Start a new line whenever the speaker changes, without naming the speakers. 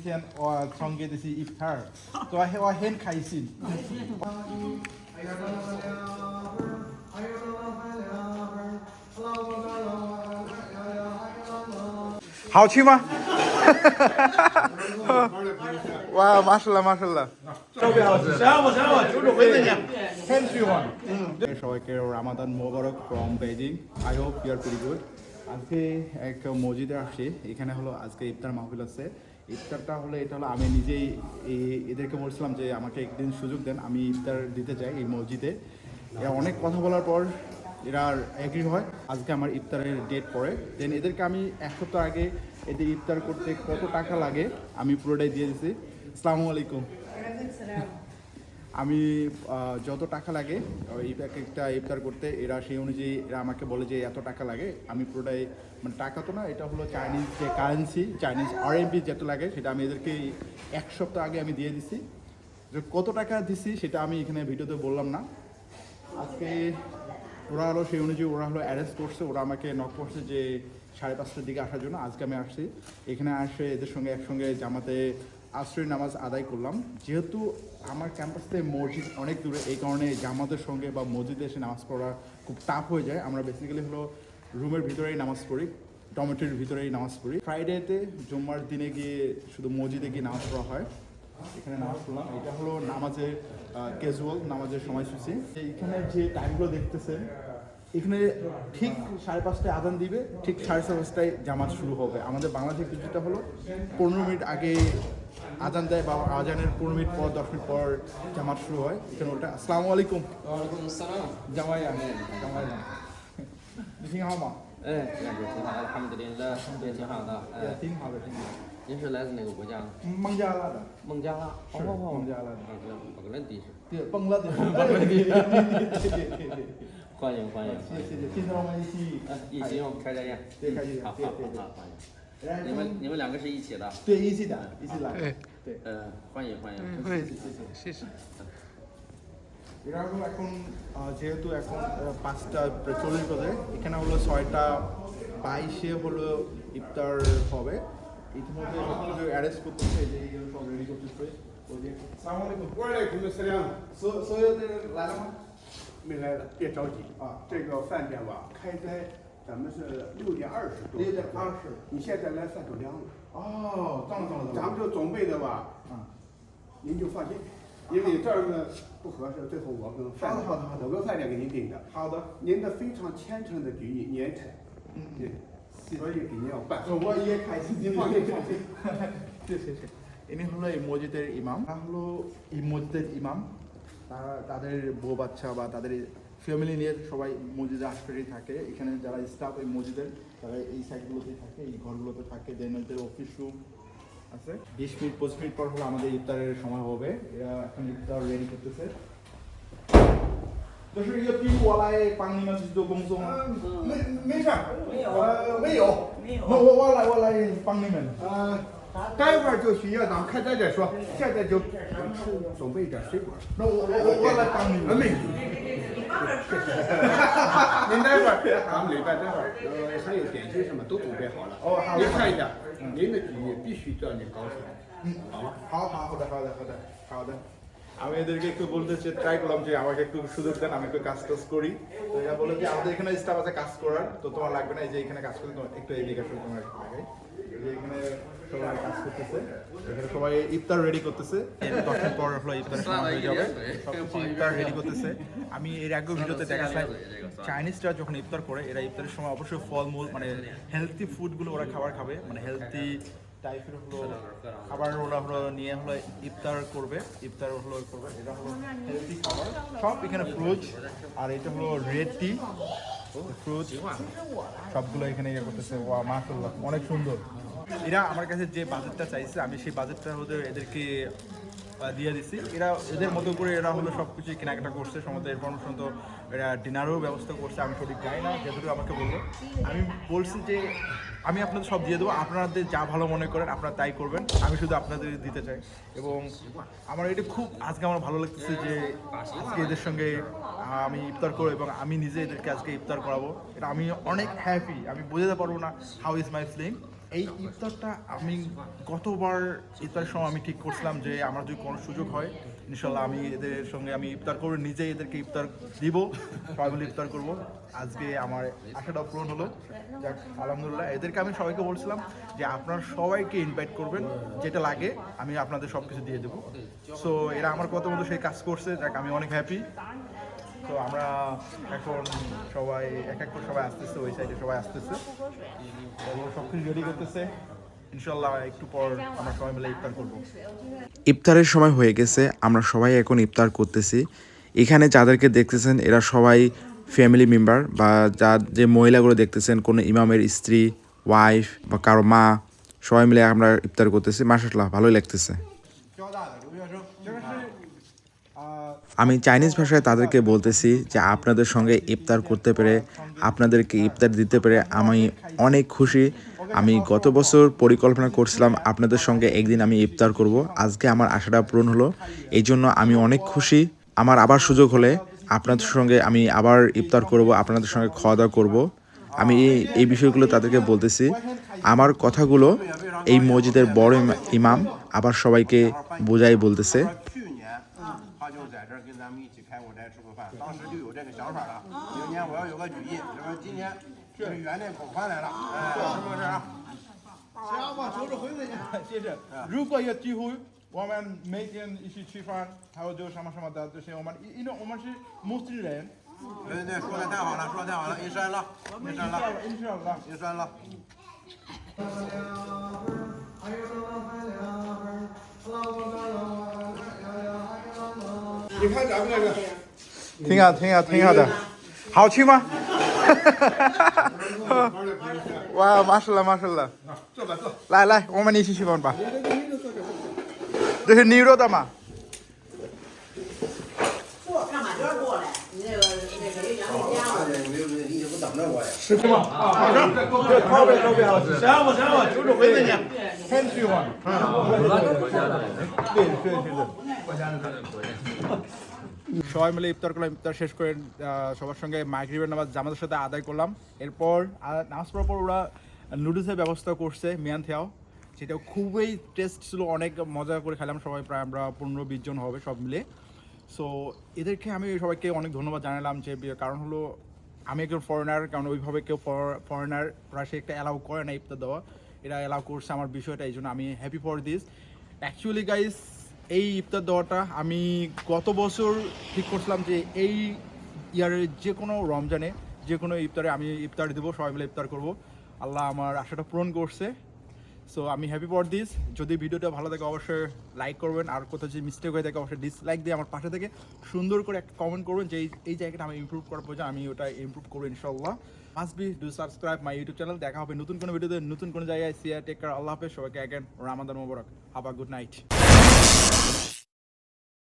Insane সঙ্গে দিছি ইফতার তো সেৱা হেন
খাইছিল হাও ছিমা wow,
mashallah, mashallah. সবাইকে রামাদান মোবারক from Beijing I hope you are very good আজকে এক মসজিদে আসছি এখানে হলো আজকে ইফতার মাহফিল আছে ইফতারটা হলে, এটা হলো আমি নিজেই এদেরকে বলছিলাম যে আমাকে একদিন সুযোগ দেন, আমি ইফতার দিতে চাই এই মসজিদে। এরা অনেক কথা বলার পর এরা এগ্রি হয়, আজকে আমার ইফতারের ডেট পড়ে। দেন এদেরকে আমি এক সপ্তাহ আগে এদের ইফতার করতে কত টাকা লাগে, আমি পুরোটাই দিয়ে দিয়েছি আসসালামু আলাইকুম। আমি যত টাকা লাগে এই একটা ইফতার করতে, এরা সেই অনুযায়ী, এরা আমাকে বলে যে এত টাকা লাগে, আমি পুরোটাই মানে টাকা তো না, এটা হলো চাইনিজ যে কারেন্সি চাইনিজ আর আরএমবি যেটা লাগে, সেটা আমি এদেরকে এক সপ্তাহ আগে আমি দিয়ে দিছি। যে কত টাকা দিছি, সেটা আমি এখানে ভিডিওতে বললাম না। আজকে ওরা হলো, সেই অনুযায়ী ওরা হলো অ্যারেঞ্জ করছে, ওরা আমাকে নক করছে যে সাড়ে পাঁচটার দিকে আসার জন্য, আজকে আমি আসছি। এখানে আসে, এদের সঙ্গে একসঙ্গে জামাতে আশ্রয় নামাজ আদায় করলাম। যেহেতু আমার ক্যাম্পাস থেকে মসজিদ অনেক দূরে, এই কারণে জামাতের সঙ্গে বা মসজিদে এসে নামাজ পড়া খুব টাফ হয়ে যায়। আমরা বেসিক্যালি হলো রুমের ভিতরেই নামাজ পড়ি টমেটোর ভিতরেই নামাজ পড়ি। ফ্রাইডেতে জুম্মার দিনে গিয়ে শুধু মসজিদে গিয়ে নামাজ পড়া হয়। এখানে নামাজ পড়লাম। এটা হলো নামাজের ক্যাজুয়াল নামাজের সময়সূচি। এখানে যে টাইমগুলো দেখতেছেন, এখানে ঠিক সাড়ে পাঁচটায় আদান দিবে, ঠিক সাড়ে সাড়ে পাঁচটায় জামাত শুরু হবে। আমাদের বাংলাদেশের কিছুটা হলো, পনেরো মিনিট আগে আজান দেয় বা আজানের পনেরো মিনিট পর দশ মিনিট পর জামাত শুরু হয় এখানে ওটা আসসালামু আলাইকুম
ওয়ালাইকুম আসসালাম
জামাই জামাই你挺好吗？
哎，感觉挺好，他们这里的也挺好的。
也
哎，
挺好的，挺好的。
您是来自哪个国家？
孟加拉的，
孟加拉。
是
哦
孟加拉的
啊，这巴格兰地是。
对，蹦了的，蹦了的，对对对对。
欢迎欢迎。
谢谢谢谢，今天我们一起
哎，一起用开家宴。
对开家宴
好好
对对对
好好，欢迎。
来
你们你们两个是一起的。
对一起的，一起来， 对。
呃，欢迎欢迎。
শেষ এরা হলো এখন আহ, যেহেতু এখন আহ, পাঁচটা চল্লিশ বাজে এখানে হলো ছয়টা বাইশে হলো ইফতার হবে ইতিমধ্যে সব কিছু অ্যারেস্ট করতেছে এই যে এইগুলো সব রেডি করতেছে ওই যে সালাম আলাইকুম
ওয়ালাইকুম আসসালাম，
সো সৈয়দের লালামা
没来了，别着急
啊
这个饭店吧，开在咱们是六点二十多，
六点二十
你现在来饭都凉了，
哦这样子了
咱们就准备的吧，
啊
您就放心，因为这儿呢不合适，最后我跟饭店，
好的好的
我跟饭店给您订的，
好的
您的非常虔诚的举意年产，
嗯
对，所以给您要办。
我也开心，
您放心放心。
谢谢谢。ইনি হলো এই মসজিদের ইমাম তারা হলো এই মসজিদের ইমাম তারা তাদের বউ বাচ্চা বা তাদের ফ্যামিলি নিয়ে সবাই মসজিদে আশপাশেই থাকে এখানে যারা স্টাফ এই মসজিদের তারা এই সাইডগুলোতে থাকে এই ঘরগুলোতে থাকে দেন ওদের অফিস রুম আছে বিশ মিনিট পঁচিশ মিনিট পর হলো আমাদের ইফতারের সময় হবে এরা এখন ইফতার রেডি করতেছে 这是一个逼我来帮你们去做工作吗？
没没事儿，我没有，
没有
我我我来我来帮你们。
呃， 待会儿就需要咱们开斋再说，现在就吃准备一点水果。
那我我我我来帮你们。
没您待会儿，咱们礼拜待会儿，呃，还有点心什么都准备好了。
哦好
您看一下，您的举意必须叫你高兴，
嗯，
好吗？
好好好的好的好的好的 আমি এদেরকে একটু বলতে ট্রাই করলাম যে আমাকে একটু সুযোগ দেন, আমি একটু কাজ টাজ করি। তো এরা বলে যে আমাদের এখানে স্টাফ আছে কাজ করার, তো তোমার লাগবে না এই যে এখানে কাজ করতে একটু এদিকে আসলে তোমার লাগে এখানে সবাই কাজ করতেছে। এখানে সবাই ইফতার করে, এরা ইফতারের সময় অবশ্যই ফলমূল মানে হেলদি ফুডগুলো ওরা খাবার খাবে। মানে হেলদি টাইপের হলো খাবার ওরা হলো নিয়ে হলো ইফতার করবে ইফতার হলো করবে। এটা হলো হেলদি খাবার। সব এখানে ফ্রুট আর এটা হলো রেড টি ফ্রুট সবগুলো এখানে ইয়ে করতেছে। ওয়া মাশাল্লাহ অনেক সুন্দর। এরা আমার কাছে যে বাজেটটা চাইছে আমি সেই বাজেটটা ওদের এদেরকে দিয়ে দিচ্ছি এরা, এদের মতো করে এরা হলো সব কিছু কেনাকাটা করছে, সমস্ত এরপর পর্যন্ত এরা ডিনারও ব্যবস্থা করছে, আমি সঠিক জানি না যেটুকু আমাকে বলল। আমি বলছি যে, আমি আপনাদের সব দিয়ে দেবো, আপনাদের যা ভালো মনে করেন, আপনারা তাই করবেন, আমি শুধু আপনাদের দিতে চাই। এবং আমার এটা খুব, আজকে আমার ভালো লাগতেছে যে, আজকে এদের সঙ্গে আমি ইফতার করব এবং আমি নিজে এদেরকে আজকে ইফতার করাবো। এটা আমি অনেক হ্যাপি আমি বোঝাতে পারব না হাউ ইজ মাই ফিলিং এই ইফতারটা আমি গতবার ইফতারের সময় আমি ঠিক করছিলাম যে আমার যদি কোনো সুযোগ হয় ইনশাল্লাহ আমি এদের সঙ্গে আমি ইফতার করে নিজে এদেরকে ইফতার দিব, সবাই মিলে ইফতার করব। আজকে আমার আশাটা পূরণ হলো। যাক, আলহামদুলিল্লাহ, এদেরকে আমি সবাইকে বলছিলাম যে আপনারা সবাইকে ইনভাইট করবেন, যেটা লাগে আমি আপনাদের সব কিছু দিয়ে দেবো। সো এরা আমার কথা মতো সেই কাজ করছে, যাক, আমি অনেক হ্যাপি তো আমরা এখন সবাই, এক এক করে সবাই আসতেছে, ওই সাইডে সবাই আসতেছে। সব কিছু রেডি করতেছে।
ইফতারের সময় হয়ে গেছে, আমরা সবাই এখন ইফতার করতেছি। এখানে যাদেরকে দেখতেছেন, এরা সবাই ফ্যামিলি মেম্বার বা যা যে মহিলাগুলো দেখতেছেন, কোনো ইমামের স্ত্রী ওয়াইফ বা কারও মা, সবাই মিলে আমরা ইফতার করতেছি। মাসাল্লাহ ভালোই লাগতেছে। আমি চাইনিজ ভাষায় তাদেরকে বলতেছি যে আপনাদের সঙ্গে ইফতার করতে পেরে, আপনাদেরকে ইফতার দিতে পেরে আমি অনেক খুশি। আমি গত বছর পরিকল্পনা করছিলাম আপনাদের সঙ্গে একদিন আমি ইফতার করব। আজকে আমার আশাটা পূরণ হলো। এই জন্য আমি অনেক খুশি। আমার আবার সুযোগ হলে আপনাদের সঙ্গে আমি আবার ইফতার করব, আপনাদের সঙ্গে খাওয়া দাওয়া করব। আমি এই- বিষয়গুলো তাদেরকে বলতেছি। আমার কথাগুলো এই মসজিদের বড় ইমা- ইমাম আবার সবাইকে বোঝাই বলতেছে।
小款。明年我要有个女意，就是今年是圆的口饭来了，哎，是不是？行，我组织回来
谢谢。如果有机会。我们每天一起吃饭，还有就什么什么的就是，我们因为我们是陌生人。
对对对，说的太好了，说的太好了，一山了，一山了，
一山了，
一山了。你看咱们这个。
挺好，挺好，挺好的，好吃吗？哇，麻死了，麻死了！
坐吧，坐。
来来，我们一起去玩吧。这是牛肉的吗？
坐，干嘛叫过来？你那个那个，
你不等着我呀？
好吃？好吃，这泡面特别好吃。行吧，行吧，九十回分你。সবাই মিলে ইফতার করলাম, ইফতার শেষ করে সবার সঙ্গে মাইগ্রিবের নামাজ জামাতের সাথে আদায় করলাম। এরপর নামাজ পড়ার পর ওরা নুডলসের ব্যবস্থা করছে, মিয়ান থেয়াও। সেটাও খুবই টেস্ট ছিল, অনেক মজা করে খেলাম সবাই, প্রায় আমরা পনেরো বিশ জন হবে সব মিলে। সো এদেরকে আমি সবাইকে অনেক ধন্যবাদ জানালাম যে কারণ হলো আমি একজন ফরেনার কারণ ওইভাবে কেউ ফরেনার প্রায় একটা অ্যালাউ করে না ইফতার দেওয়া। এরা অ্যালাউ করছে আমার বিষয়টা এই জন্য আমি happy for this actually guys এই ইফতার দেওয়াটা আমি গত বছর ঠিক করছিলাম যে এই ইয়ারের যে কোনো রমজানে যে কোনো ইফতারে আমি ইফতার দেবো, সবাই মিলে ইফতার করব। আল্লাহ আমার আশাটা পূরণ করছে। সো আমি হ্যাপি ফর দিস যদি ভিডিওটা ভালো থাকে, অবশ্যই লাইক করবেন। আর কোথাও যদি মিস্টেক হয়ে থাকে, অবশ্যই ডিসলাইক দিয়ে আমার পাশে থেকে সুন্দর করে একটা কমেন্ট করবেন যে এই- জায়গাটা আমি ইমপ্রুভ করার প্রয়োজন আমি ওটা ইমপ্রুভ করব ইনশাল্লাহ must be do subscribe my YouTube channel দেখা হবে নতুন কোনো ভিডিওতে, নতুন কোনো জায়গায়। সিয়া টেক আল্লাহ হাফেজ। সবাইকে অ্যাগেন রামাদান মোবারক হাবা গুড নাইট